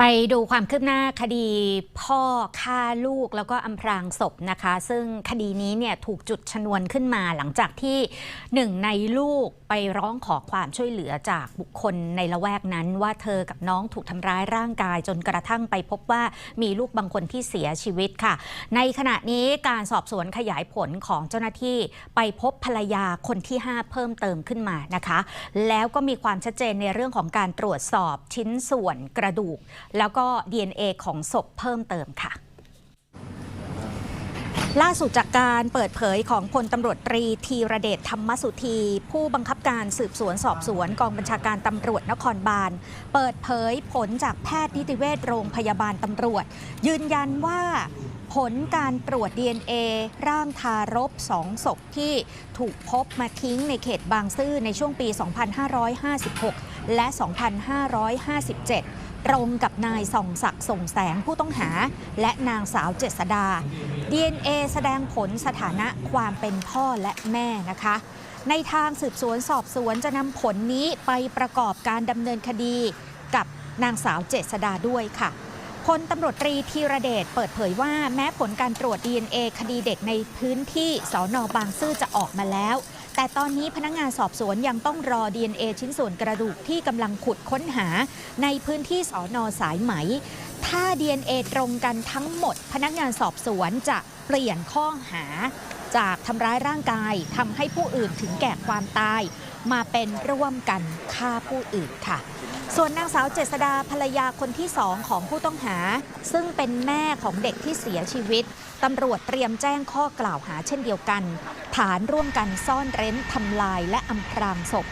ไปดูความคืบหน้าคดีพ่อฆ่าลูกแล้วก็อำพรางศพนะคะ ซึ่งคดีนี้เนี่ยถูกจุดชนวนขึ้นมาหลังจากที่หนึ่งในลูกไปร้องขอความช่วยเหลือจากบุคคลในละแวกนั้น ว่าเธอกับน้องถูกทำร้ายร่างกายจนกระทั่งไปพบว่ามีลูกบางคนที่เสียชีวิตค่ะ ในขณะนี้การสอบสวนขยายผลของเจ้าหน้าที่ไปพบภรรยาคนที่ 5 เพิ่มเติมขึ้นมานะคะ แล้วก็มีความชัดเจนในเรื่องของการตรวจสอบชิ้นส่วนกระดูกแล้วก็ DNA ของศพเพิ่มเติมค่ะล่าสุดจากการเปิดเผยของพลตำรวจตรีธีระเดชธรรมสุธี ผู้บังคับการสืบสวนสอบสวนกองบัญชาการตำรวจนครบาล เปิดเผยผลจากแพทย์นิติเวชโรงพยาบาลตำรวจ ยืนยันว่า ผลการตรวจ DNA ร่างทารกสองศพที่ถูกพบมาทิ้งในเขตบางซื่อในช่วงปี 2556 และ 2557 ตรงกับนายส่องศักดิ์ส่งแสงผู้ต้องหา และนางสาวเจษดา DNA แสดงผลสถานะความเป็นพ่อและแม่นะคะ ในทางสืบสวนสอบสวนจะนำผลนี้ไปประกอบการดำเนินคดีกับนางสาวเจษดาด้วยค่ะ พลตำรวจตรีธีระเดชเปิดเผยว่าแม้ผลการตรวจ DNA คดีเด็กในพื้นที่สอนอบางซื่อจะออกมาแล้ว แต่ตอนนี้พนักงานสอบสวนยังต้องรอ DNA ชิ้นส่วนกระดูกที่กำลังขุดค้นหา ในพื้นที่สอนอสายไหม ถ้า DNA ตรงกันทั้งหมด พนักงานสอบสวนจะเปลี่ยนข้อหา จากทำร้ายร่างกายทำให้ผู้อื่นถึงแก่ความตาย มาเป็นร่วมกันฆ่าผู้อื่นค่ะ ส่วนนางสาวเจษดาภรรยาคนที่สองของผู้ต้องหา ซึ่งเป็นแม่ของเด็กที่เสียชีวิตตำรวจเตรียมแจ้งข้อกล่าวหาเช่นเดียวกัน ฐานร่วมกันซ่อนเร้นทำลายและอำพรางศพ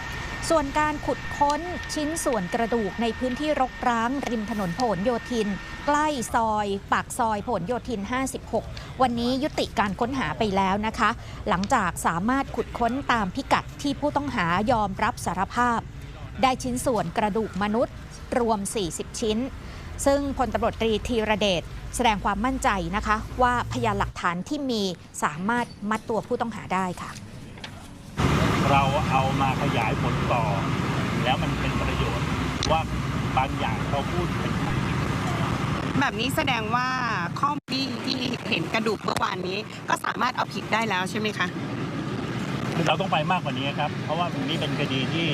ส่วนการขุดค้นชิ้นส่วนกระดูกในพื้นที่รกร้าง ริมถนนผลโยธิน ใกล้ซอย ปากซอยผลโยธิน 56 วันนี้ยุติการค้นหาไปแล้วนะคะ หลังจากสามารถขุดค้นตามพิกัดที่ผู้ต้องหายอมรับสารภาพ ได้ชิ้นส่วนกระดูกมนุษย์ รวม 40 ชิ้น ซึ่งพลตำรวจตรีธีรเดชแสดงความมั่นใจนะคะ ว่าพยานหลักฐานที่มีสามารถมัดตัวผู้ต้องหาได้ค่ะ เราเอามาขยายผลต่อ แล้วมันเป็นประโยชน์ว่าบางอย่างเขาพูดเป็นความจริงแบบนี้แสดงว่าข้อมูลที่ที่เห็นกระดูกเมื่อวานนี้ ก็สามารถเอาผิดได้แล้วใช่ไหมคะคือเราต้องไปมากกว่านี้ครับ เพราะว่ามันนี้เป็นคดีที่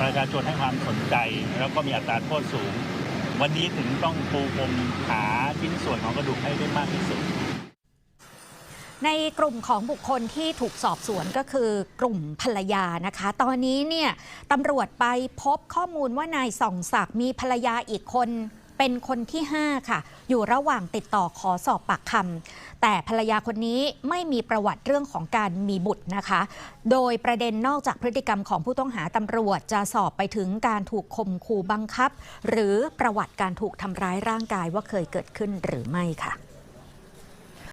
ประชาชนให้ความสนใจ แล้วก็มีอัตราโทษสูง วันนี้ถึงต้องปูพรมหาชิ้นส่วนของกระดูกให้ได้มากที่สุด ในกลุ่มของบุคคลที่ถูกสอบสวนก็คือกลุ่มภรรยานะคะ ตอนนี้เนี่ยตำรวจไปพบข้อมูลว่านายส่องศักดิ์มีภรรยาอีกคนเป็นคนที่ 5 ค่ะ อยู่ระหว่างติดต่อขอสอบปากคำแต่ภรรยาคนนี้ไม่มีประวัติเรื่องของการมีบุตรนะคะ โดยประเด็นนอกจากพฤติกรรมของผู้ต้องหาตำรวจจะสอบไปถึงการถูกข่มขู่บังคับ หรือประวัติการถูกทำร้ายร่างกายว่าเคยเกิดขึ้นหรือไม่ค่ะ